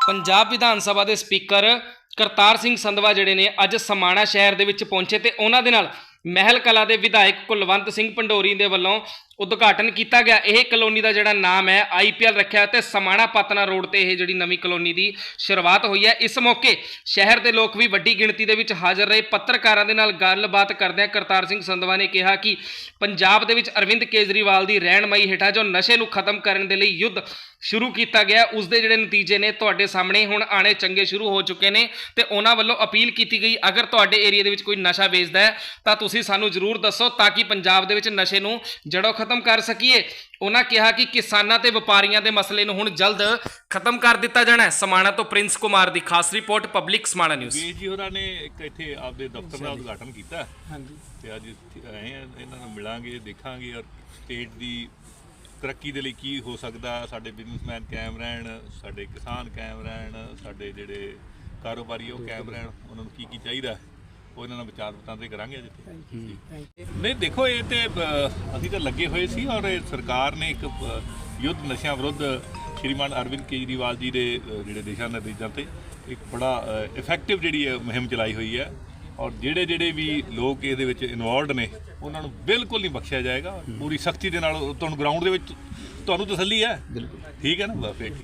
ਪੰਜਾਬ ਵਿਧਾਨ ਸਭਾ ਦੇ ਸਪੀਕਰ ਕਰਤਾਰ ਸਿੰਘ ਸੰਧਵਾ ਜਿਹੜੇ ਨੇ ਅੱਜ ਸਮਾਣਾ ਸ਼ਹਿਰ ਦੇ ਵਿੱਚ ਪਹੁੰਚੇ ਤੇ ਉਹਨਾਂ ਦੇ ਨਾਲ ਮਹਿਲ ਕਲਾ ਦੇ ਵਿਧਾਇਕ ਕੁਲਵੰਤ ਸਿੰਘ ਪੰਡੋਰੀ ਦੇ ਵੱਲੋਂ ਉਦਘਾਟਨ ਕੀਤਾ ਗਿਆ। ਇਹ ਕਲੋਨੀ ਦਾ ਜਿਹੜਾ ਨਾਮ ਹੈ ਆਈਪੀਐਲ ਰੱਖਿਆ ਤੇ ਸਮਾਣਾ ਪਤਨਾ ਰੋਡ ਤੇ ਇਹ ਜਿਹੜੀ ਨਵੀਂ ਕਲੋਨੀ ਦੀ ਸ਼ੁਰੂਆਤ ਹੋਈ ਹੈ। ਇਸ ਮੌਕੇ ਸ਼ਹਿਰ ਦੇ ਲੋਕ ਵੀ ਵੱਡੀ ਗਿਣਤੀ ਦੇ ਵਿੱਚ ਹਾਜ਼ਰ ਰਹੇ। ਪੱਤਰਕਾਰਾਂ ਦੇ ਨਾਲ ਗੱਲਬਾਤ ਕਰਦਿਆਂ ਕਰਤਾਰ ਸਿੰਘ ਸੰਧਵਾ ਨੇ ਕਿਹਾ ਕਿ ਪੰਜਾਬ ਦੇ ਵਿੱਚ ਅਰਵਿੰਦ ਕੇਜਰੀਵਾਲ ਦੀ ਰਹਿਣਮਈ ਹੇਠਾਂ ਜੋ ਨਸ਼ੇ ਨੂੰ ਖਤਮ ਕਰਨ ਦੇ ਲਈ ਯੁੱਧ ਸ਼ੁਰੂ ਕੀਤਾ ਗਿਆ, ਉਸ ਦੇ ਜਿਹੜੇ ਨਤੀਜੇ ਨੇ ਤੁਹਾਡੇ ਸਾਹਮਣੇ ਹੁਣ ਆਣੇ ਚੰਗੇ ਸ਼ੁਰੂ ਹੋ ਚੁੱਕੇ ਨੇ ਤੇ ਉਹਨਾਂ ਵੱਲੋਂ ਅਪੀਲ ਕੀਤੀ ਗਈ, ਅਗਰ ਤੁਹਾਡੇ ਏਰੀਆ ਦੇ ਵਿੱਚ ਕੋਈ ਨਸ਼ਾ ਵੇਚਦਾ ਹੈ, ਤਾਂ ਤੁਸੀਂ ਸਾਨੂੰ ਜ਼ਰੂਰ ਦੱਸੋ ਤਾਂ ਕਿ ਪੰਜਾਬ ਦੇ ਵਿੱਚ ਨਸ਼ੇ ਨੂੰ ਜੜੋਂ ਖਤਮ ਕਰ ਸਕੀਏ। ਉਹਨਾਂ ਕਿਹਾ ਕਿ ਕਿਸਾਨਾਂ ਤੇ ਵਪਾਰੀਆਂ ਦੇ ਮਸਲੇ ਨੂੰ ਹੁਣ ਜਲਦ ਖਤਮ ਕਰ ਦਿੱਤਾ ਜਾਣਾ ਹੈ। ਸਮਾਣਾ ਤੋਂ ਪ੍ਰਿੰਸ ਕੁਮਾਰ ਦੀ ਖਾਸ ਰਿਪੋਰਟ ਪਬਲਿਕ ਸਮਾਣਾ ਨਿਊਜ਼। ਵੀਰ ਜੀ ਹੋਰਾਂ ਨੇ ਇੱਕ ਇੱਥੇ ਆਪਦੇ ਦਫ਼ਤਰ ਦਾ ਉਦਘਾਟਨ ਕੀਤਾ। ਹਾਂਜੀ। ਤੇ ਅੱਜ ਇੱਥੇ ਆਏ ਆ ਇਹਨਾਂ ਨੂੰ ਮਿਲਾਂਗੇ ਦੇਖਾਂਗੇ ਔਰ ਸਟੇਟ ਦੀ ਤਰੱਕੀ ਦੇ ਲਈ ਕੀ ਹੋ ਸਕਦਾ। ਸਾਡੇ ਬਿਜ਼ਨਸਮੈਨ ਕਾਇਮ ਰਹਿਣ ਸਾਡੇ ਕਿਸਾਨ ਕਾਇਮ ਰਹਿਣ ਸਾਡੇ ਜਿਹੜੇ ਕਾਰੋਬਾਰੀ ਉਹ ਕਾਇਮ ਰਹਿਣ। ਉਹਨਾਂ ਨੂੰ ਕੀ ਕੀ ਚਾਹੀਦਾ? ਹੈ, ਉਹ ਇਹਨਾਂ ਨਾਲ ਵਿਚਾਰ ਵਟਾਂਦਰੇ ਕਰਾਂਗੇ ਅੱਜ ਇੱਥੇ। ਨਹੀਂ ਦੇਖੋ ਇਹ ਤੇ ਅ, ਅਸੀਂ ਤਾਂ ਲੱਗੇ ਹੋਏ ਸੀ ਔਰ ਇਹ ਸਰਕਾਰ ਨੇ ਇੱਕ ਅ, ਯੁੱਧ ਨਸ਼ਿਆਂ ਵਿਰੁੱਧ ਸ਼੍ਰੀਮਾਨ ਅਰਵਿੰਦ ਕੇਜਰੀਵਾਲ ਜੀ ਦੇ ਅ, ਜਿਹੜੇ ਦਿਸ਼ਾ ਨਿਰਦੇਸ਼ਾਂ ਤੇ ਇੱਕ ਬੜਾ ਇਫੈਕਟਿਵ ਜਿਹੜੀ ਹੈ ਮੁਹਿੰਮ ਚਲਾਈ ਹੋਈ ਹੈ ਔਰ ਜਿਹੜੇ ਜਿਹੜੇ ਵੀ ਲੋਕ ਇਹਦੇ ਵਿੱਚ ਇਨਵੋਲਡ ਨੇ ਉਹਨਾਂ ਨੂੰ ਬਿਲਕੁਲ ਨਹੀਂ ਬਖਸ਼ਿਆ ਜਾਏਗਾ। ਪੂਰੀ ਸਖਤੀ ਦੇ ਨਾਲ ਤੁਹਾਨੂੰ ਗਰਾਊਂਡ ਦੇ ਵਿੱਚ ਤੁਹਾਨੂੰ ਤਸੱਲੀ ਹੈ। ਠੀਕ ਹੈ ਨਾ? ਠੀਕ।